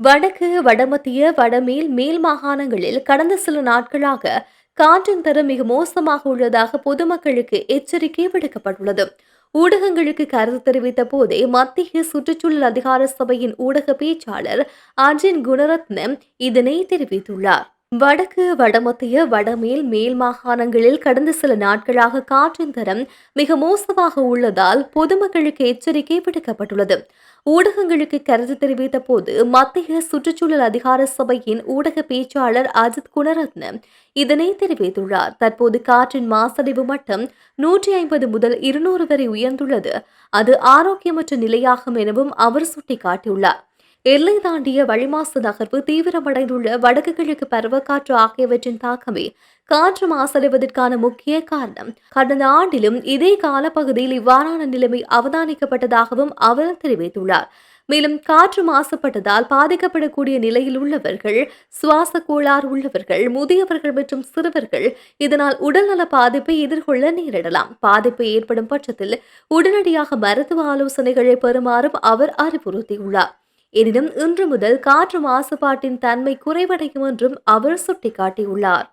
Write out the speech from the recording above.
வடக்கு வடமத்திய வடமேல் மேல் மாகாணங்களில் கடந்த சில நாட்களாக காற்றின் தரம் மிக மோசமாக உள்ளதாக பொதுமக்களுக்கு எச்சரிக்கை விடுக்கப்பட்டுள்ளது. ஊடகங்களுக்கு கருத்து தெரிவித்த போதே மத்திய சுற்றுச்சூழல் அதிகார சபையின் ஊடக பேச்சாளர் அர்ஜின் குணரத்னம் இதனை தெரிவித்துள்ளார். வடக்கு வடமத்திய வடமேல் மேல் மாகாணங்களில் கடந்த சில நாட்களாக காற்றின் தரம் மிக மோசமாக உள்ளதால் பொதுமக்களுக்கு எச்சரிக்கை விடுக்கப்பட்டுள்ளது. ஊடகங்களுக்கு கருத்து தெரிவித்த போது மத்திய சுற்றுச்சூழல் அதிகார சபையின் ஊடக பேச்சாளர் அஜித் குணரத்ன இதனை தெரிவித்துள்ளார். தற்போது காற்றின் மாசடைவு மட்டம் நூற்றி ஐம்பது முதல் இருநூறு வரை உயர்ந்துள்ளது. அது ஆரோக்கியமற்ற நிலையாகும் எனவும் அவர் சுட்டிக்காட்டியுள்ளார். எல்லை தாண்டிய வளிமாசு நகர்வு தீவிரமடைந்துள்ள வடக்கு கிழக்கு பருவக்காற்று ஆகியவற்றின் தாக்கமே காற்று மாசடைவதற்கான முக்கிய காரணம். கடந்த ஆண்டிலும் இதே காலப்பகுதியில் இவ்வாறான நிலைமை அவதானிக்கப்பட்டதாகவும் அவர் தெரிவித்துள்ளார். மேலும் காற்று மாசுபட்டதால் பாதிக்கப்படக்கூடிய நிலையில் உள்ளவர்கள் சுவாச கோளாறு உள்ளவர்கள் முதியவர்கள் மற்றும் சிறுவர்கள் இதனால் உடல்நல பாதிப்பை எதிர்கொள்ள நேரிடலாம். பாதிப்பு ஏற்படும் பட்சத்தில் உடனடியாக மருத்துவ ஆலோசனைகளை பெறுமாறும் அவர் அறிவுறுத்தியுள்ளார். எனினும் இன்று முதல் காற்று மாசுபாட்டின் தன்மை குறைவடையும் என்றும் அவர் சுட்டிக்காட்டியுள்ளார்.